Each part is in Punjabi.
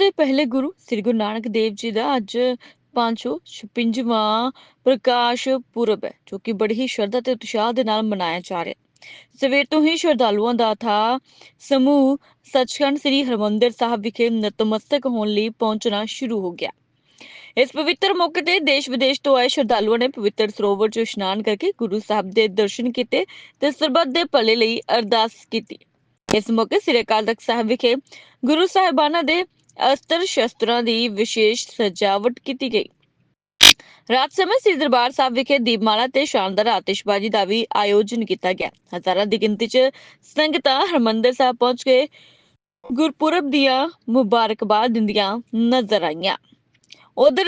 ਦੇ ਪਹਿਲੇ ਗੁਰੂ ਸ੍ਰੀ ਗੁਰੂ ਨਾਨਕ ਦੇਵ ਜੀ ਦਾ ਅੱਜ 556ਵਾਂ ਪ੍ਰਕਾਸ਼ ਪੁਰਬ ਹੈ, ਜੋ ਕਿ ਬੜੀ ਹੀ ਸ਼ਰਧਾ ਤੇ ਉਤਸ਼ਾਹ ਦੇ ਨਾਲ ਮਨਾਇਆ ਜਾ ਰਿਹਾ ਹੈ। ਸਵੇਰ ਤੋਂ ਹੀ ਸ਼ਰਧਾਲੂਆਂ ਦਾ ਥਾ ਸਮੂਹ ਸੱਚਖੰਡ ਸ੍ਰੀ ਹਰਮੰਦਰ ਸਾਹਿਬ ਵਿਖੇ ਨਤਮਸਤਕ ਹੋਣ ਲਈ ਪਹੁੰਚਣਾ ਸ਼ੁਰੂ ਹੋ ਗਿਆ। ਇਸ ਪਵਿੱਤਰ ਮੌਕੇ ਤੇ ਦੇਸ਼ ਵਿਦੇਸ਼ ਤੋਂ ਆਏ ਸ਼ਰਧਾਲੂਆਂ ਨੇ ਪਵਿੱਤਰ ਸਰੋਵਰ 'ਚ ਇਸ਼ਨਾਨ ਕਰਕੇ ਗੁਰੂ ਸਾਹਿਬ ਦੇ ਦਰਸ਼ਨ ਕੀਤੇ ਤੇ ਸਰਬੱਤ ਦੇ ਭਲੇ ਲਈ ਅਰਦਾਸ ਕੀਤੀ। ਇਸ ਮੌਕੇ ਸ੍ਰੀ ਅਕਾਲ ਤਖਤ ਸਾਹਿਬ ਵਿਖੇ ਗੁਰੂ ਸਾਹਿਬਾਨਾਂ ਦੇ ਅਸਤਰ ਸ਼ਸਤਰਾਂ ਦੀ ਵਿਸ਼ੇਸ਼ ਸਜਾਵਟ ਕੀਤੀ ਗਈ। ਰਾਤ ਸਮੇਂ ਸ੍ਰੀ ਦਰਬਾਰ ਸਾਹਿਬ ਵਿਖੇ ਦੀਪਮਾਲਾ ਤੇ ਸ਼ਾਨਦਾਰ ਆਤਿਸ਼ਬਾਜ਼ੀ ਦਾ ਵੀ ਆਯੋਜਨ ਕੀਤਾ ਗਿਆ। ਹਜ਼ਾਰਾਂ ਦੀ ਗਿਣਤੀ 'ਚ ਸੰਗਤਾਂ ਹਰਮੰਦਰ ਸਾਹਿਬ ਪਹੁੰਚ ਕੇ ਗੁਰਪੁਰਬ ਦੀਆਂ ਮੁਬਾਰਕਬਾਦ ਦਿੰਦੀਆਂ ਨਜ਼ਰ ਆਈਆਂ। ਉਧਰ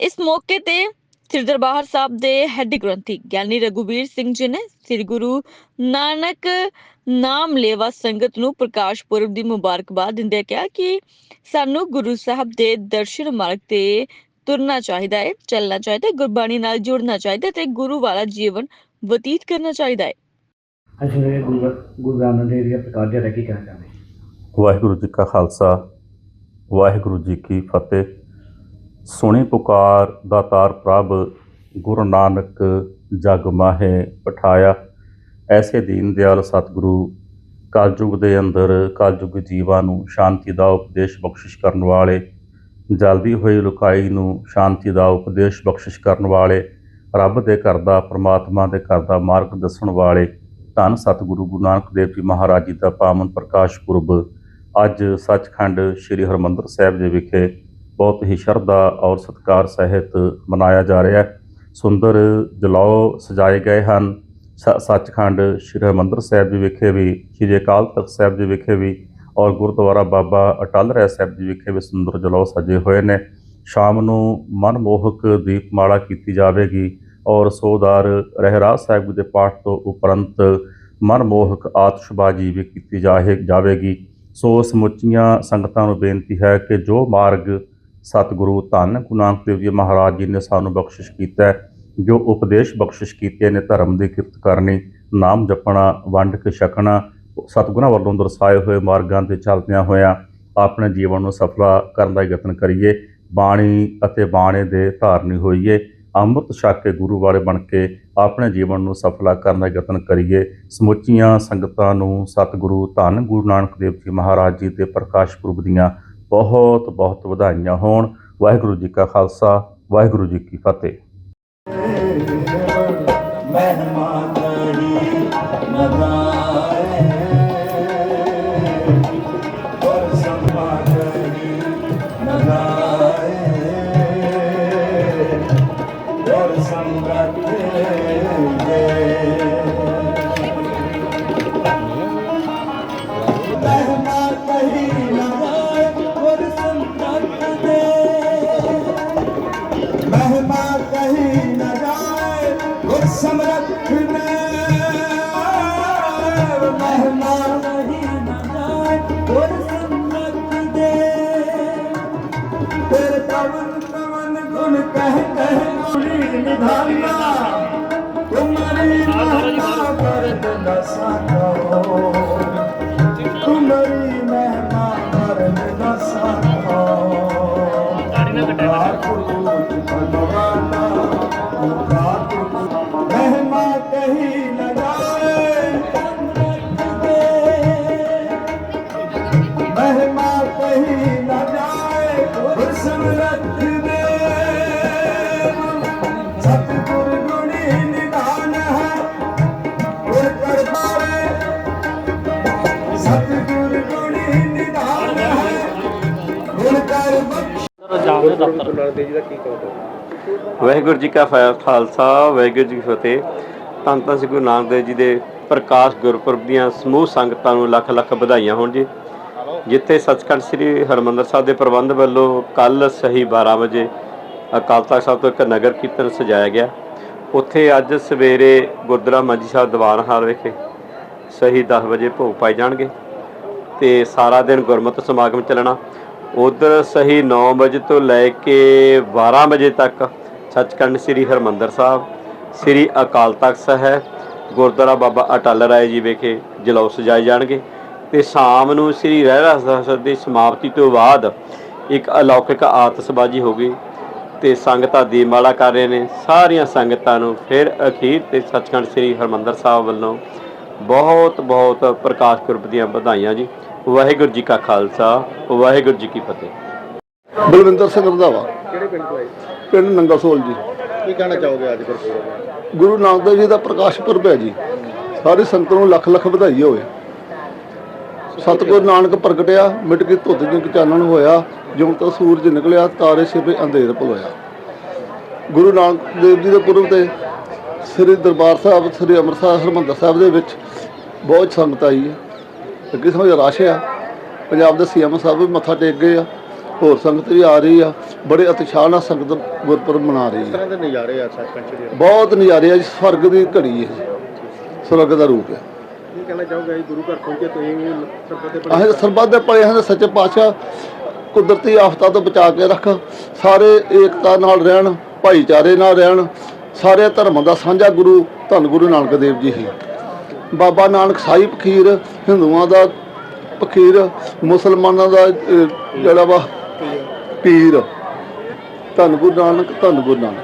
ਇਸ ਮੌਕੇ ਤੇ ਸ੍ਰੀ ਦਰਬਾਰ ਸਾਹਿਬ ਦੇ ਹੈੱਡ ਗ੍ਰੰਥੀ ਗਿਆਨੀ ਰਘੁਵੀਰ ਸਿੰਘ ਜੀ ਨੇ ਸ੍ਰੀ ਗੁਰੂ ਨਾਨਕ ਨਾਮ ਲੇਵਾ ਸੰਗਤ ਨੂੰ ਪ੍ਰਕਾਸ਼ ਪੁਰਬ ਦੀ ਮੁਬਾਰਕਬਾਦ ਦਿੰਦੇ ਕਿਹਾ ਕਿ ਸਾਨੂੰ ਗੁਰੂ ਸਾਹਿਬ ਦੇ ਦਰਸ਼ਨ ਮਾਰਗ ਤੇ ਤੁਰਨਾ ਚਾਹੀਦਾ ਹੈ ਚੱਲਣਾ ਚਾਹੀਦਾ ਹੈ ਗੁਰਬਾਣੀ ਨਾਲ ਜੁੜਨਾ ਚਾਹੀਦਾ ਹੈ ਤੇ ਗੁਰੂ ਵਾਲਾ ਜੀਵਨ ਬਤੀਤ ਕਰਨਾ ਚਾਹੀਦਾ ਹੈ। ਅਸੀਂ ਇਹ ਗੁਰੂ ਗੁਰੂ ਰਾਮਦਾਸ ਦੇਵ ਜੀ ਦਾ ਪ੍ਰਕਾਸ਼ ਜਿਹੜਾ ਕੀ ਕਹਿਣਾ ਚਾਹੁੰਦੇ? ਵਾਹਿਗੁਰੂ ਜੀ ਕਾ ਖਾਲਸਾ ਵਾਹਿਗੁਰੂ ਜੀ ਕੀ ਫਤਿਹ। ਸੁਣੀ ਪੁਕਾਰ ਦਾਤਾਰ ਪ੍ਰਭ, ਗੁਰੂ ਨਾਨਕ ਜਗ ਮਾਹੇ ਪਠਾਇਆ ਐਸੇ ਦੀਨ ਦਿਆਲ ਸਤਿਗੁਰੂ ਕਲਯੁਗ ਦੇ ਅੰਦਰ ਕਲਯੁਗ ਜੀਵਾਂ ਨੂੰ ਸ਼ਾਂਤੀ ਦਾ ਉਪਦੇਸ਼ ਬਖਸ਼ਿਸ਼ ਕਰਨ ਵਾਲੇ, ਜਲਦੀ ਹੋਈ ਲੁਕਾਈ ਨੂੰ ਸ਼ਾਂਤੀ ਦਾ ਉਪਦੇਸ਼ ਬਖਸ਼ਿਸ਼ ਕਰਨ ਵਾਲੇ, ਰੱਬ ਦੇ ਘਰ ਦਾ, ਪ੍ਰਮਾਤਮਾ ਦੇ ਘਰ ਦਾ ਮਾਰਗ ਦੱਸਣ ਵਾਲੇ, ਧੰਨ ਸਤਿਗੁਰੂ ਗੁਰੂ ਨਾਨਕ ਦੇਵ ਜੀ ਮਹਾਰਾਜ ਜੀ ਦਾ ਪਾਵਨ ਪ੍ਰਕਾਸ਼ ਪੁਰਬ ਅੱਜ ਸੱਚਖੰਡ ਸ੍ਰੀ ਹਰਮੰਦਰ ਸਾਹਿਬ ਜੀ ਵਿਖੇ ਬਹੁਤ ਹੀ ਸ਼ਰਧਾ ਔਰ ਸਤਿਕਾਰ ਸਹਿਤ ਮਨਾਇਆ ਜਾ ਰਿਹਾ ਹੈ। ਸੁੰਦਰ ਜਲਾਓ ਸਜਾਏ ਗਏ ਹਨ। ਸੱਚਖੰਡ ਸ੍ਰੀ ਹਰਮੰਦਰ ਸਾਹਿਬ ਜੀ ਵਿਖੇ ਵੀ, ਸ੍ਰੀ ਅਕਾਲ ਤਖਤ ਸਾਹਿਬ ਜੀ ਵਿਖੇ ਵੀ ਔਰ ਗੁਰਦੁਆਰਾ ਬਾਬਾ ਅਟਲ ਰਹਿ ਸਾਹਿਬ ਜੀ ਵਿਖੇ ਵੀ ਸੁੰਦਰ ਜਲਾਓ ਸਜੇ ਹੋਏ ਨੇ। ਸ਼ਾਮ ਨੂੰ ਮਨਮੋਹਕ ਦੀਪਮਾਲਾ ਕੀਤੀ ਜਾਵੇਗੀ ਔਰ ਸੋਦਾਰ ਰਹਿਰਾਜ ਸਾਹਿਬ ਜੀ ਦੇ ਪਾਠ ਤੋਂ ਉਪਰੰਤ ਮਨਮੋਹਕ ਆਤਿਸ਼ਬਾਜ਼ੀ ਵੀ ਕੀਤੀ ਜਾਹੇ, ਜਾਵੇਗੀ। ਸੋ ਸਮੁੱਚੀਆਂ ਸੰਗਤਾਂ ਨੂੰ ਬੇਨਤੀ ਹੈ ਕਿ ਜੋ ਮਾਰਗ ਸਤਿਗੁਰੂ, ਧੰਨ ਗੁਰੂ ਨਾਨਕ ਦੇਵ ਜੀ ਮਹਾਰਾਜ ਜੀ ਨੇ ਸਾਨੂੰ ਬਖਸ਼ਿਸ਼ ਕੀਤਾ ਜੋ ਉਪਦੇਸ਼ ਬਖਸ਼ਿਸ਼ ਕੀਤੇ ਨੇ ਧਰਮ ਦੀ ਕਿਰਤ ਕਰਨੀ, ਨਾਮ ਜਪਣਾ, ਵੰਡ ਕੇ ਛਕਣਾ, ਸਤਿਗੁਰਾਂ ਵੱਲੋਂ ਦਰਸਾਏ ਹੋਏ ਮਾਰਗਾਂ ਤੇ ਚੱਲਦਿਆਂ ਹੋਇਆਂ ਆਪਣੇ ਜੀਵਨ ਨੂੰ ਸਫਲਾ ਕਰਨ ਦਾ ਯਤਨ ਕਰੀਏ। ਬਾਣੀ ਅਤੇ ਬਾਣੇ ਦੇ ਧਾਰਨੀ ਹੋਈਏ। ਅੰਮ੍ਰਿਤ ਛਕ ਕੇ ਗੁਰੂ ਵਾਲੇ ਬਣ ਕੇ ਆਪਣੇ ਜੀਵਨ ਨੂੰ ਸਫਲਾ ਕਰਨ ਦਾ ਯਤਨ ਕਰੀਏ। ਸਮੁੱਚੀਆਂ ਸੰਗਤਾਂ ਨੂੰ ਸਤਿਗੁਰੂ, ਧੰਨ ਗੁਰੂ ਨਾਨਕ ਦੇਵ ਜੀ ਮਹਾਰਾਜ ਜੀ ਦੇ ਪ੍ਰਕਾਸ਼ ਪੁਰਬ ਦੀਆਂ ਬਹੁਤ ਬਹੁਤ ਵਧਾਈਆਂ ਹੋਣ। ਵਾਹਿਗੁਰੂ ਜੀ ਕਾ ਖਾਲਸਾ, ਵਾਹਿਗੁਰੂ ਜੀ ਕੀ ਫਤਿਹ। ਮਹਿਮਾ ਨਹੀਂ ਨਗਾਏ ਸੰਗਤ ਦੇ ਗੁਣ ਕਹਿ ਕਹਿ ਗੁਣੀ ਨਿਧਾਨਾ ਵਾਹਿਗੁਰੂ ਜੀ ਕਾ ਫਾ- ਖਾਲਸਾ ਵਾਹਿਗੁਰੂ ਜੀ ਕੀ ਫਤਿਹ। ਧੰਨ ਧੰਨ ਸ੍ਰੀ ਗੁਰੂ ਨਾਨਕ ਦੇਵ ਜੀ ਦੇ ਪ੍ਰਕਾਸ਼ ਗੁਰਪੁਰਬ ਦੀਆਂ ਸਮੂਹ ਸੰਗਤਾਂ ਨੂੰ ਲੱਖ ਲੱਖ ਵਧਾਈਆਂ ਹੋਣ ਜੀ। ਜਿੱਥੇ ਸੱਚਖੰਡ ਸ੍ਰੀ ਹਰਮੰਦਰ ਸਾਹਿਬ ਦੇ ਪ੍ਰਬੰਧ ਵੱਲੋਂ ਕੱਲ ਸਹੀ 12 ਵਜੇ ਅਕਾਲ ਤਖਤ ਸਾਹਿਬ ਤੋਂ ਇੱਕ ਨਗਰ ਕੀਰਤਨ ਸਜਾਇਆ ਗਿਆ। ਉੱਥੇ ਅੱਜ ਸਵੇਰੇ ਗੁਰਦੁਆਰਾ ਮੰਜੀ ਸਾਹਿਬ ਦੀਵਾਨ ਹਾਲ ਵਿਖੇ ਸਹੀ 10 ਵਜੇ ਭੋਗ ਪਾਏ ਜਾਣਗੇ ਤੇ ਸਾਰਾ ਦਿਨ ਗੁਰਮਤਿ ਸਮਾਗਮ ਚੱਲਣਾ। ਉਧਰ ਸਹੀ 9 ਵਜੇ ਤੋਂ ਲੈ ਕੇ 12 ਵਜੇ ਤੱਕ ਸੱਚਖੰਡ ਸ੍ਰੀ ਹਰਮੰਦਰ ਸਾਹਿਬ, ਸ੍ਰੀ ਅਕਾਲ ਤਖਤ ਸਾਹਿਬ, ਗੁਰਦੁਆਰਾ ਬਾਬਾ ਅਟਲ ਰਾਏ ਜੀ ਵਿਖੇ ਜਲੌਸ ਸਜਾਏ ਜਾਣਗੇ ਤੇ ਸ਼ਾਮ ਨੂੰ ਸ੍ਰੀ ਰਹਿਰਾਸ ਸਾਹਿਬ ਦੀ ਸਮਾਪਤੀ ਤੋਂ ਬਾਅਦ ਇੱਕ ਅਲੌਕਿਕ ਆਤਸ਼ਬਾਜ਼ੀ ਹੋ ਗਈ ਤੇ ਸੰਗਤਾਂ ਦੀ ਮਾਲਾ ਕਰ ਰਹੇ ਨੇ। ਸਾਰੀਆਂ ਸੰਗਤਾਂ ਨੂੰ ਫਿਰ ਅਖੀਰ ਤੇ ਸੱਚਖੰਡ ਸ੍ਰੀ ਹਰਮੰਦਰ ਸਾਹਿਬ ਵੱਲੋਂ ਬਹੁਤ ਬਹੁਤ ਪ੍ਰਕਾਸ਼ ਪੁਰਬ ਦੀਆਂ ਵਧਾਈਆਂ ਜੀ। ਵਾਹਿਗੁਰੂ ਜੀ ਕਾ ਖਾਲਸਾ ਵਾਹਿਗੁਰੂ ਜੀ ਕੀ ਫਤਿਹ। ਬਲਵਿੰਦਰ ਸਿੰਘ ਰੰਧਾਵਾ। ਕਿਹੜੇ ਪਿੰਡ ਤੋਂ ਆਏ? ਪਿੰਡ ਨੰਗਲਸੋਲ ਜੀ। ਕੀ ਕਹਿਣਾ ਚਾਹੋਗੇ ਅੱਜ ਗੁਰਪੁਰਬ ਗੁਰੂ ਨਾਨਕ ਦੇਵ ਜੀ ਦਾ ਪ੍ਰਕਾਸ਼ ਪੁਰਬ ਹੈ ਜੀ। ਸਾਰੀ ਸੰਗਤ ਨੂੰ ਲੱਖ ਲੱਖ ਵਧਾਈ ਹੋਵੇ। ਸਤਿਗੁਰੂ ਨਾਨਕ ਪ੍ਰਗਟਿਆ ਮਿਟ ਕੇ ਧੁੱਤ ਜਿੰਕ ਚਾਨਣ ਹੋਇਆ ਜਿਉਂ ਤੋਂ ਸੂਰਜ ਨਿਕਲਿਆ ਤਾਰੇ ਛਿਪੇ ਅੰਧੇਰ ਭਲੋਇਆ ਗੁਰੂ ਨਾਨਕ ਦੇਵ ਜੀ ਦੇ ਪੁਰਬ ਤੇ ਸ੍ਰੀ ਦਰਬਾਰ ਸਾਹਿਬ ਸ੍ਰੀ ਅੰਮ੍ਰਿਤਸਰ ਹਰਿਮੰਦਰ ਸਾਹਿਬ ਦੇ ਵਿੱਚ ਬਹੁਤ ਸੰਗਤ ਆਈ ਹੈ। ਅੱਗੇ ਸਮਝ ਰਸ਼ ਆ। ਪੰਜਾਬ ਦੇ ਸੀਐਮ ਸਾਹਿਬ ਵੀ ਮੱਥਾ ਟੇਕ ਗਏ ਆ। ਹੋਰ ਸੰਗਤ ਵੀ ਆ ਰਹੀ ਆ। ਬੜੇ ਉਤਸ਼ਾਹ ਨਾਲ ਸੰਗਤ ਗੁਰਪੁਰਬ ਮਨਾ ਰਹੀ ਹੈ ਤਰ੍ਹਾਂ ਦੇ ਨਜ਼ਾਰੇ ਆ ਬਹੁਤ ਨਜ਼ਾਰੇ ਆ ਜੀ। ਸਵਰਗ ਦੀ ਘੜੀ ਹੈ ਸਵਰਗ ਦਾ ਰੂਪ ਹੈ ਕੀ ਕਹਿਣਾ ਚਾਹੋਗੇ ਗੁਰੂ ਘਰ ਪਹੁੰਚੇ ਤੁਸੀਂ ਸਰਬਤ ਦੇ ਸਰਬੱਤ ਦੇ ਭਲੇ ਹਾਂ ਸੱਚੇ ਪਾਤਸ਼ਾਹ ਕੁਦਰਤੀ ਆਫਤਾਂ ਤੋਂ ਬਚਾ ਕੇ ਰੱਖ। ਸਾਰੇ ਏਕਤਾ ਨਾਲ ਰਹਿਣ ਭਾਈਚਾਰੇ ਨਾਲ ਰਹਿਣ। ਸਾਰੇ ਧਰਮਾਂ ਦਾ ਸਾਂਝਾ ਗੁਰੂ ਧੰਨ ਗੁਰੂ ਨਾਨਕ ਦੇਵ ਜੀ ਹੀ। ਬਾਬਾ ਨਾਨਕ ਸਾਈ ਫਕੀਰ ਹਿੰਦੂਆਂ ਦਾ ਫਕੀਰ ਮੁਸਲਮਾਨਾਂ ਦਾ ਜਿਹੜਾ ਵਾ ਪੀਰ। ਧੰਨ ਗੁਰੂ ਨਾਨਕ ਧੰਨ ਗੁਰੂ ਨਾਨਕ।